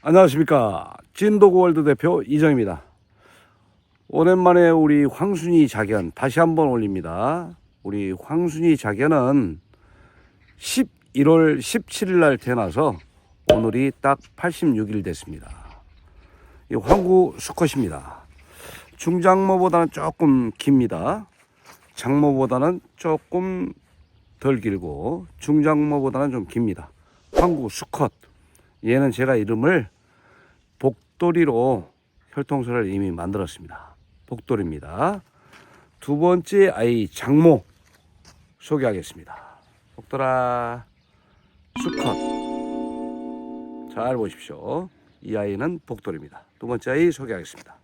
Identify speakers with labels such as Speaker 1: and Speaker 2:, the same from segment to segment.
Speaker 1: 안녕하십니까. 진도구 월드 대표 이정입니다. 오랜만에 우리 황순이 자견 다시 한번 올립니다. 우리 황순이 자견은 11월 17일 날 태어나서 오늘이 딱 86일 됐습니다. 이 황구 수컷입니다. 중장모보다는 조금 깁니다. 장모보다는 조금 덜 길고 중장모보다는 좀 깁니다. 황구 수컷 얘는 제가 이름을 복돌이로 혈통서를 이미 만들었습니다. 복돌입니다. 두 번째 아이 장모 소개하겠습니다. 복돌아 수컷 잘 보십시오. 이 아이는 복돌입니다. 두 번째 아이 소개하겠습니다.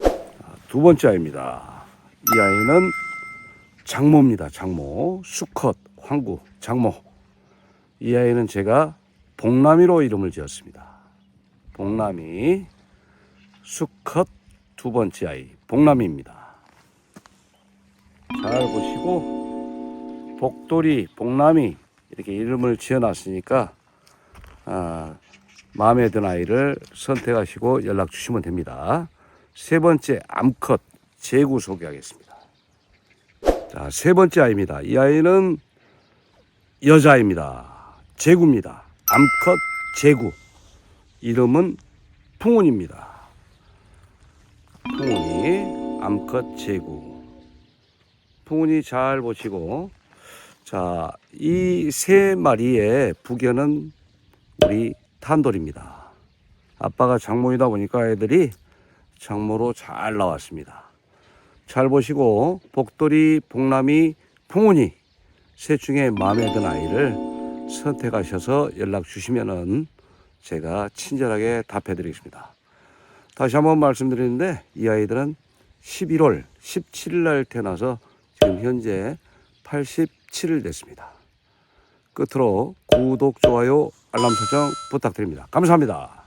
Speaker 1: 아, 두 번째 아이입니다. 이 아이는 장모입니다. 장모 수컷 황구 장모 이 아이는 제가 복남이로 이름을 지었습니다. 복남이 수컷 두 번째 아이 복남이입니다. 잘 보시고 복돌이 복남이 이렇게 이름을 지어놨으니까 아, 마음에 드는 아이를 선택하시고 연락 주시면 됩니다. 세 번째 암컷 제구 소개하겠습니다. 자, 세 번째 아이입니다. 이 아이는 여자입니다. 제구입니다. 암컷 제구. 이름은 풍운입니다. 풍운이 암컷 제구. 풍운이 잘 보시고 자, 이 세 마리의 부견은 우리 탄돌입니다. 아빠가 장모이다 보니까 애들이 장모로 잘 나왔습니다. 잘 보시고 복돌이, 복남이, 풍운이 셋 중에 마음에 드는 아이를 선택하셔서 연락 주시면은 제가 친절하게 답해 드리겠습니다. 다시 한번 말씀드리는데 이 아이들은 11월 17일 날 태어나서 지금 현재 87일 됐습니다. 끝으로 구독, 좋아요, 알람 설정 부탁드립니다. 감사합니다.